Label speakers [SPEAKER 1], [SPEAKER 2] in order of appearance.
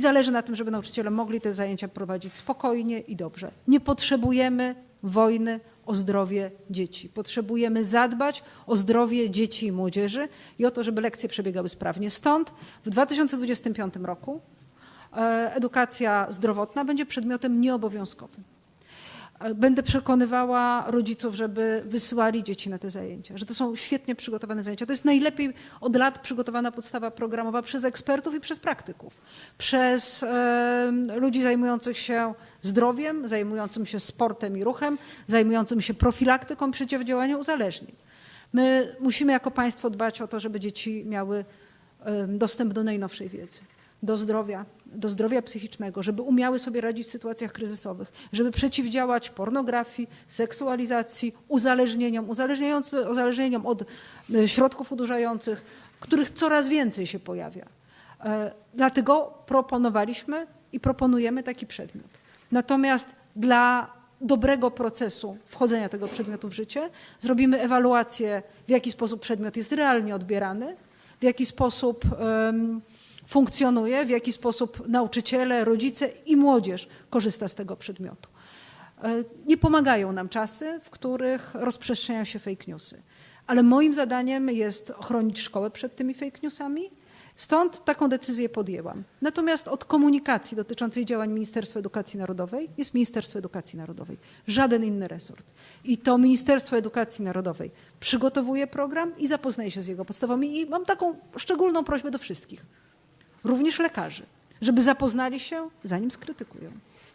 [SPEAKER 1] Mi zależy na tym, żeby nauczyciele mogli te zajęcia prowadzić spokojnie i dobrze. Nie potrzebujemy wojny o zdrowie dzieci. Potrzebujemy zadbać o zdrowie dzieci i młodzieży i o to, żeby lekcje przebiegały sprawnie. Stąd w 2025 roku e, edukacja zdrowotna będzie przedmiotem nieobowiązkowym. Będę przekonywała rodziców, żeby wysyłali dzieci na te zajęcia, że to są świetnie przygotowane zajęcia. To jest najlepiej od lat przygotowana podstawa programowa przez ekspertów i przez praktyków, przez ludzi zajmujących się zdrowiem, zajmującym się sportem i ruchem, zajmującym się profilaktyką przeciwdziałaniem uzależnień. My musimy jako państwo dbać o to, żeby dzieci miały dostęp do najnowszej wiedzy, do zdrowia, do zdrowia psychicznego, żeby umiały sobie radzić w sytuacjach kryzysowych, żeby przeciwdziałać pornografii, seksualizacji, uzależnieniom, uzależnieniom od e, środków odurzających, których coraz więcej się pojawia. E, Dlatego proponowaliśmy i proponujemy taki przedmiot. Natomiast dla dobrego procesu wchodzenia tego przedmiotu w życie zrobimy ewaluację, w jaki sposób przedmiot jest realnie odbierany, w jaki sposób em, funkcjonuje, w jaki sposób nauczyciele, rodzice i młodzież korzysta z tego przedmiotu. E, Nie pomagają nam czasy, w których rozprzestrzeniają się fake newsy. Ale moim zadaniem jest chronić szkołę przed tymi fake newsami. Stąd taką decyzję podjęłam. Natomiast od komunikacji dotyczącej działań Ministerstwa Edukacji Narodowej jest Ministerstwo Edukacji Narodowej, żaden inny resort. I to Ministerstwo Edukacji Narodowej przygotowuje program i zapoznaje się z jego podstawami. I mam taką szczególną prośbę do wszystkich, również lekarzy, żeby zapoznali się, zanim skrytykują.